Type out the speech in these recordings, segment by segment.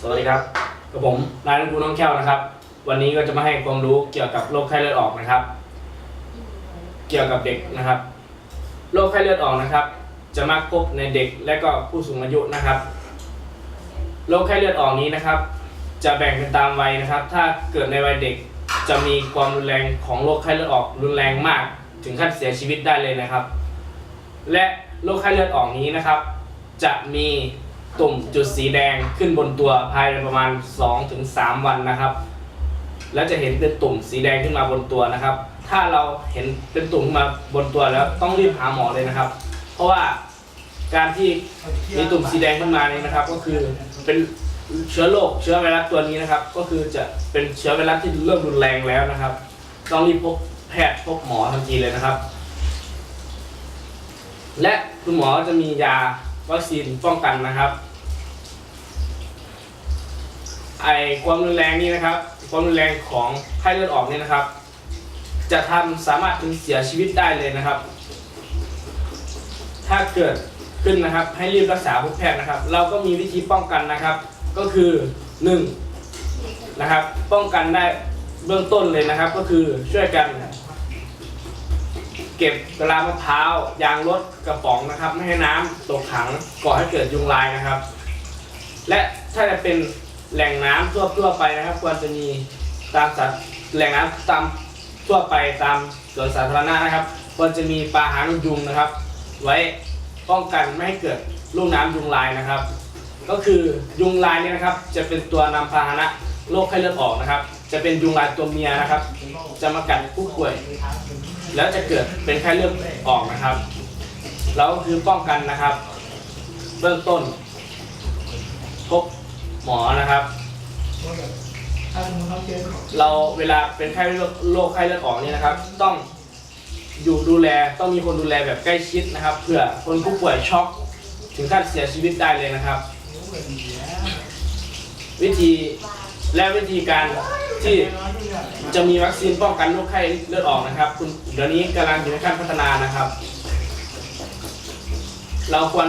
สวัสดีครับกับผมนายนภูน้องแก้วนะครับ วันนี้ก็จะมาให้ความรู้เกี่ยวกับโรคไข้เลือดออกนะครับ เกี่ยวกับเด็กนะครับโรคไข้เลือดออกนะครับ จะมักพบในเด็กและก็ผู้สูงอายุนะครับโรคไข้เลือดออกนี้นะครับ จะแบ่งเป็นตามวัยนะครับ ถ้าเกิดในวัยเด็กจะมีความรุนแรงของโรคไข้เลือดออกรุนแรงมาก ถึงขั้นเสียชีวิตได้เลยนะครับ และโรคไข้เลือดออกนี้นะครับ จะมี ตุ่มจุดสีแดงขึ้นบนตัวภายในประมาณ 2-3 วันนะครับ แล้วจะเห็นเป็นตุ่มสีแดงขึ้นมาบนตัวนะครับ ถ้าเราเห็นเป็นตุ่มมาบนตัวแล้วต้องรีบหาหมอเลยนะครับ เพราะว่าการที่มีตุ่มสีแดงขึ้นมานี้นะครับ ก็คือเป็นเชื้อโรคเชื้อไวรัสตัวนี้นะครับ ก็คือจะเป็นเชื้อไวรัสที่เริ่มรุนแรงแล้วนะครับ ต้องรีบพบแพทย์พบหมอทันทีเลยนะครับ และคุณหมอจะมียา วัคซีนป้องกันนะครับ ไอความรุนแรงนี้นะครับ ความรุนแรงของไข้เลือดออกเนี่ยนะครับ จะทำสามารถถึงเสียชีวิตได้เลยนะครับ ถ้าเกิดขึ้นนะครับ ให้รีบรักษาพบแพทย์นะครับ เราก็มีวิธีป้องกันนะครับ ก็คือหนึ่งนะครับ ป้องกันได้เบื้องต้นเลยนะครับ ก็คือช่วยกัน เก็บกะลามะพร้าวยางรถกระป๋องนะครับ ไม่ให้น้ำตกขังก่อให้เกิดยุงลายนะครับ และถ้าจะเป็นแหล่งน้ำทั่วทั่วไปนะครับ ควรจะมีตามสัตว์แหล่งน้ำตามทั่วไปตามสวนสาธารณะนะครับ ควรจะมีปลาหางยุงนะครับ ไว้ป้องกันไม่ให้เกิดลูกน้ำยุงลายนะครับ ก็คือยุงลายเนี่ยนะครับ จะเป็นตัวนำพาหนะโรคไข้เลือดออกนะครับ จะเป็นยุงลายตัวเมียนะครับ จะมากัดผู้ป่วย แล้วจะเกิดเป็นไข้เลือดออกนะครับแล้วก็คือป้องกันนะครับ เบื้องต้น พบหมอนะครับ เราเวลาเป็นไข้เลือดโรคไข้เลือดออกนี่นะครับ ต้องอยู่ดูแลต้องมีคนดูแลแบบใกล้ชิดนะครับเพื่อคนผู้ป่วยช็อกถึงขั้นเสียชีวิตได้เลยนะครับ วิธี และวิธีการที่จะมีวัคซีนป้องกันโรคไข้เลือดออกนะครับ คุณเดี๋ยวนี้กำลังอยู่ในขั้นพัฒนานะครับ เราควร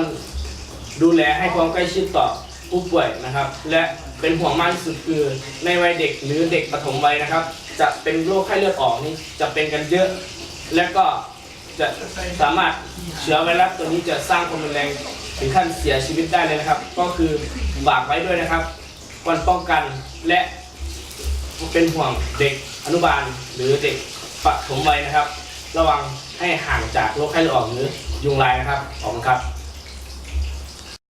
ดูแลให้ความใกล้ชิดต่อผู้ป่วยนะครับ และเป็นห่วงมากที่สุดคือในวัยเด็กหรือเด็กปฐมวัยนะครับ จะเป็นโรคไข้เลือดออกนี่จะเป็นกันเยอะ และก็จะสามารถเชื้อไวรัสตัวนี้จะสร้างความรุนแรงถึงขั้นเสียชีวิตได้เลยนะครับ ก็คือฝากไว้ด้วยนะครับ วรป้องกันและเป็นห่วงเด็กอนุบาลหรือเด็กปฐมวัยนะครับ ระวังให้ห่างจากโรคไข้เลือดออกหรือยุงลายนะครับขอบคุณครับ